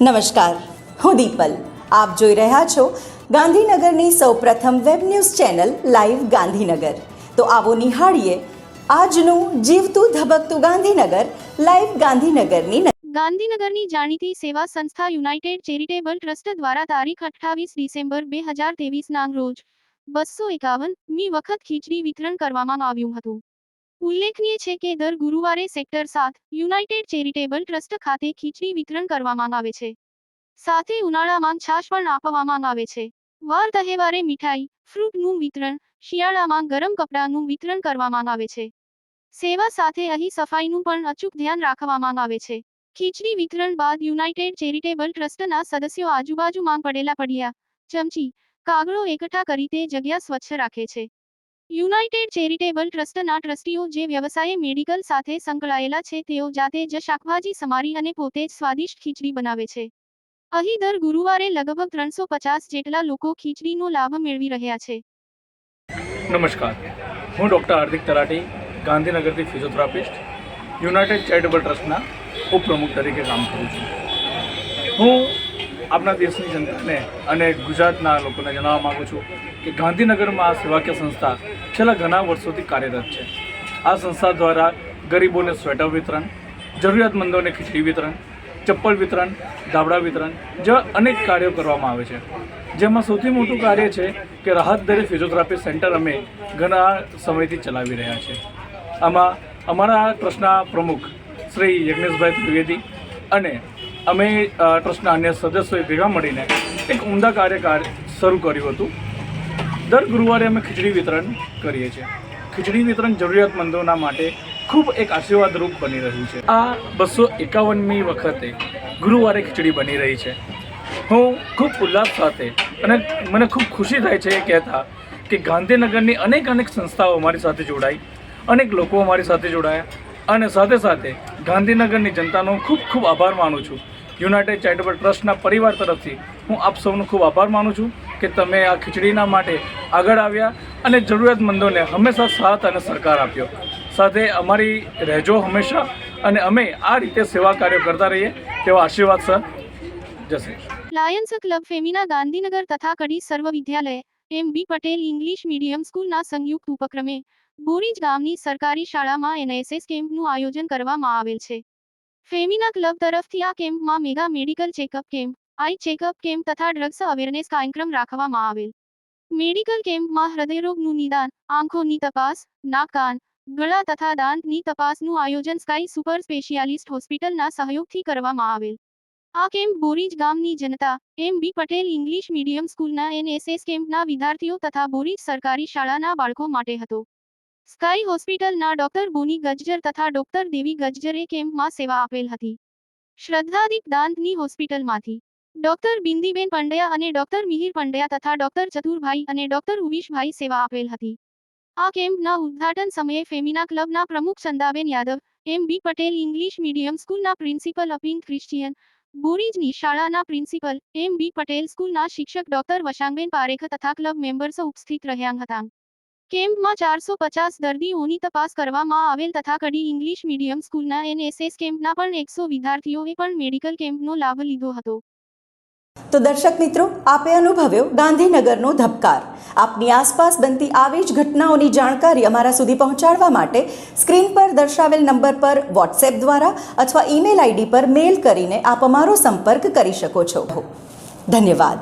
નમસ્કાર. હું દીપલ. આપ જોઈ રહ્યા છો ગાંધીનગરની સૌપ્રથમ web news channel live Gandhinagar. તો આવો નિહાળીએ આજનું જીવતું ધબકતું ગાંધીનગર લાઈવ ગાંધીનગરની ગાંધીનગરની જાણીતી સેવા સંસ્થા યુનાઇટેડ ચેરિટેબલ ટ્રસ્ટ દ્વારા તારીખ અઠ્ઠાવીસ ડિસેમ્બર બે હજાર ના રોજ બસો એકાવન મી વખત ખીચડી વિતરણ કરવામાં આવ્યું હતું. ઉલ્લેખનીય છે કે દર ગુરુવારે સેક્ટર સાત, યુનાઇટેડ ચેરિટેબલ ટ્રસ્ટ ખાતે ખીચડી વિતરણ કરવામાં આવે છે. સાથે ઉનાળામાં છાશ પણ આપવામાં આવે છે. વાર તહેવારે મીઠાઈ, ફ્રૂટનું વિતરણ, શિયાળામાં ગરમ કપડાનું વિતરણ કરવામાં આવે છે. સેવા સાથે અહીં સફાઈનું પણ અચૂક ધ્યાન રાખવામાં આવે છે. ખીચડી વિતરણ બાદ યુનાઇટેડ ચેરિટેબલ ટ્રસ્ટના સદસ્યો આજુબાજુમાં પડેલા પડ્યા, ચમચી, કાગળો એકઠા કરી તે જગ્યા સ્વચ્છ રાખે છે. યુનાઇટેડ ચેરિટેબલ ટ્રસ્ટના ટ્રસ્ટીઓ જે વ્યવસાય મેડિકલ સાથે સંકળાયેલા છે, તેઓ જાતે જ શાકભાજી સમારી અને પોતે જ સ્વાદિષ્ટ ખીચડી બનાવે છે. અહીં દર ગુરુવારે લગભગ ત્રણસો પચાસ જેટલા લોકો ખીચડીનો લાભ મેળવી રહ્યા છે. નમસ્કાર. હું ડૉક્ટર હાર્દિક તલાટી ગાંધીનગરથી ફિઝિયોથેરાપિસ્ટ, યુનાઇટેડ ચેરિટેબલ ટ્રસ્ટના ઉપપ્રમુખ તરીકે કામ કરું છું. હું આપણા દેશની જનતાને અને ગુજરાતના લોકોને જણાવવા માગું છું કે ગાંધીનગરમાં આ સેવાકીય સંસ્થા છેલ્લા ઘણા વર્ષોથી કાર્યરત છે. આ સંસ્થા દ્વારા ગરીબોને સ્વેટર વિતરણ, જરૂરિયાતમંદોને ખીચડી વિતરણ, ચપ્પલ વિતરણ, ધાબળા વિતરણ જેવા અનેક કાર્યો કરવામાં આવે છે. જેમાં સૌથી મોટું કાર્ય છે કે રાહત દરે ફિઝિયોથેરાપી સેન્ટર અમે ઘણા સમયથી ચલાવી રહ્યા છે આમાં અમારા ટ્રસ્ટના પ્રમુખ શ્રી યજ્ઞેશભાઈ ત્રિવેદી અને અમે ટ્રસ્ટના અન્ય સદસ્યોએ ભેગા મળીને એક ઉમદા કાર્યકાર શરૂ કર્યું હતું. દર ગુરુવારે અમે ખીચડી વિતરણ કરીએ છીએ. ખીચડી વિતરણ જરૂરિયાતમંદોના માટે ખૂબ એક આશીર્વાદરૂપ બની રહ્યું છે. આ બસો એકાવનમી વખતે ગુરુવારે ખીચડી બની રહી છે. હું ખૂબ ઉલ્લાસ સાથે અને મને ખૂબ ખુશી થાય છે એ કહેતા કે ગાંધીનગરની અનેક અનેક સંસ્થાઓ અમારી સાથે જોડાઈ, અનેક લોકો અમારી સાથે જોડાયા અને સાથે સાથે ગાંધીનગરની જનતાનો ખૂબ ખૂબ આભાર માનું છું. યુનાઇટેડ ચેરિટેબલ ટ્રસ્ટના પરિવાર તરફથી હું આપ સૌનો ખૂબ આભાર માનું છું કે તમે આ ખીચડીના માટે આગળ આવ્યા અને જરૂરિયાતમંદોને હંમેશા સાથ અને સહકાર આપ્યો. સાથે અમારી રહેજો હંમેશા અને અમે આ રીતે સેવા કાર્યો કરતા રહીએ તેવા આશીર્વાદ સર. જશે લાયન્સ ક્લબ ફેમિના ગાંધીનગર તથા Kadi Sarva Vidyalaya, M B Patel English medium સ્કૂલના સંયુક્ત ઉપક્રમે બોરીજ ગામની સરકારી શાળામાં એનએસએસ કેમ્પનું આયોજન કરવામાં આવેલ છે. ફેમિના ક્લબ તરફથી આ કેમ્પમાં mega medical checkup camp, eye checkup camp તથા ડ્રગ્સ અવેરનેસ કાર્યક્રમ રાખવામાં આવેલ. મેડિકલ કેમ્પમાં હૃદયરોગનું નિદાન, આંખોની તપાસ નાક ગળા તથા દાંતની તપાસનું આયોજન સ્કાય સુપર સ્પેશિયાલિસ્ટ હોસ્પિટલના સહયોગથી કરવામાં આવેલ. આ કેમ્પ બોરીજ ગામની જનતા, M B Patel English medium સ્કૂલના એનએસએસ કેમ્પના વિદ્યાર્થીઓ તથા બોરીજ સરકારી શાળાના બાળકો માટે હતો. સ્કાય હોસ્પિટલના ડોક્ટર બોની ગજ્જર તથા ડોક્ટર દેવી ગજ્જરે કેમ્પમાં સેવા આપેલ હતી? શ્રદ્ધાદીપ દાંતની હોસ્પિટલમાંથી. ડોક્ટર બિંદીબેન પંડ્યા અને ડોક્ટર મિહિર પંડ્યા તથા ડોક્ટર ચતુરભાઈ અને ડોક્ટર ઉવીશભાઈ સેવા આપેલ હતી. આ કેમ્પના ઉદ્ઘાટન સમયે ફેમિના ક્લબના પ્રમુખ Chandaben Yadav, M B Patel English medium સ્કૂલના પ્રિન્સિપલ અપિન ક્રિશ્ચિયન, બોરીજની શાળાના પ્રિન્સિપલ, એમ બી પટેલ સ્કૂલના શિક્ષક ડોક્ટર વશાંગબેન પારેખ તથા ક્લબ મેમ્બર્સો ઉપસ્થિત રહ્યા હતા. કેમ્પમાં ચારસો પચાસ દર્દીઓની તપાસ કરવામાં આવેલ તથા કડી ઇંગ્લિશ મીડિયમ સ્કૂલના એનએસએસ કેમ્પના પણ એકસો વિદ્યાર્થીઓએ પણ મેડિકલ કેમ્પનો લાભ લીધો હતો. તો દર્શક મિત્રો, આપે અનુભવ્યો ગાંધીનગરનો ધબકાર. આપની આસપાસ બનતી આવી જ ઘટનાઓની જાણકારી અમારા સુધી પહોંચાડવા માટે સ્ક્રીન પર દર્શાવેલ નંબર પર વોટ્સએપ દ્વારા અથવા ઈમેલ આઈડી પર મેલ કરીને આપ અમારો સંપર્ક કરી શકો છો. ધન્યવાદ.